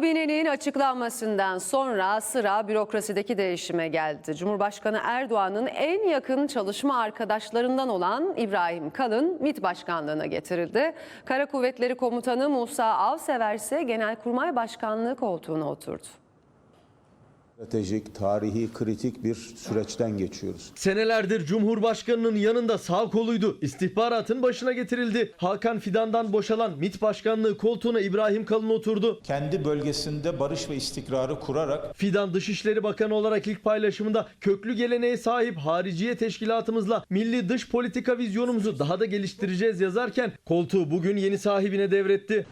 kabinenin açıklanmasından sonra sıra bürokrasideki değişime geldi. Cumhurbaşkanı Erdoğan'ın en yakın çalışma arkadaşlarından olan İbrahim Kalın MİT Başkanlığı'na getirildi. Kara Kuvvetleri Komutanı Musa Avsever ise Genelkurmay Başkanlığı koltuğuna oturdu. Stratejik, tarihi, kritik bir süreçten geçiyoruz. Senelerdir Cumhurbaşkanı'nın yanında sağ koluydu. İstihbaratın başına getirildi. Hakan Fidan'dan boşalan MİT Başkanlığı koltuğuna İbrahim Kalın oturdu. Kendi bölgesinde barış ve istikrarı kurarak Fidan Dışişleri Bakanı olarak ilk paylaşımında köklü geleneğe sahip hariciye teşkilatımızla milli dış politika vizyonumuzu daha da geliştireceğiz yazarken koltuğu bugün yeni sahibine devretti.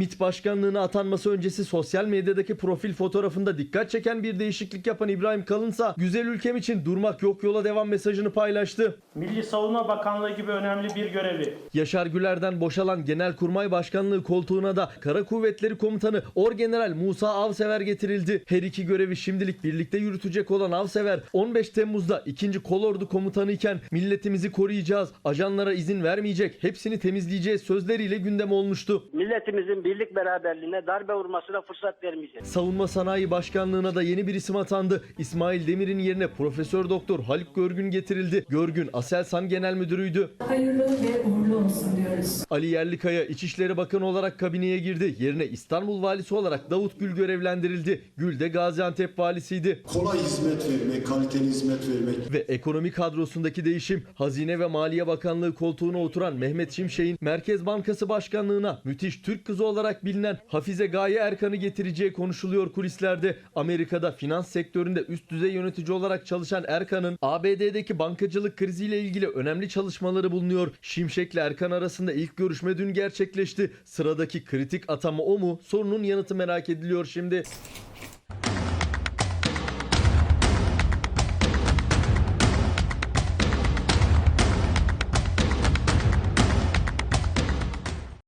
MİT başkanlığına atanması öncesi sosyal medyadaki profil fotoğrafında dikkat çeken bir değişiklik yapan İbrahim Kalınsa güzel ülkem için durmak yok yola devam mesajını paylaştı. Milli Savunma Bakanlığı gibi önemli bir görevi Yaşar Güler'den boşalan Genelkurmay Başkanlığı koltuğuna da Kara Kuvvetleri Komutanı Orgeneral Musa Avsever getirildi. Her iki görevi şimdilik birlikte yürütecek olan Avsever 15 Temmuz'da 2. Kolordu Komutanı iken milletimizi koruyacağız, ajanlara izin vermeyecek, hepsini temizleyeceğiz sözleriyle gündem olmuştu. milletimizin birlik beraberliğine darbe vurmasına fırsat vermeyeceğiz. Savunma Sanayi Başkanlığı'na da yeni bir isim atandı. İsmail Demir'in yerine Profesör Doktor Haluk Görgün getirildi. Görgün Aselsan Genel Müdürüydü. hayırlı ve uğurlu olsun diyoruz. Ali Yerlikaya İçişleri Bakanı olarak kabineye girdi. Yerine İstanbul Valisi olarak Davut Gül görevlendirildi. Gül de Gaziantep Valisiydi. kolay hizmet vermek, kaliteli hizmet vermek Ve ekonomi kadrosundaki değişim Hazine ve Maliye Bakanlığı koltuğuna oturan Mehmet Şimşek'in Merkez Bankası Başkanlığına müthiş Türk kızı olarak bilinen Hafize Gaye Erkan'ı getireceği konuşuluyor kulislerde. Amerika'da finans sektöründe üst düzey yönetici olarak çalışan Erkan'ın ABD'deki bankacılık kriziyle ilgili önemli çalışmaları bulunuyor. Şimşek'le Erkan arasında ilk görüşme dün gerçekleşti. Sıradaki kritik atama o mu? Sorunun yanıtı merak ediliyor şimdi.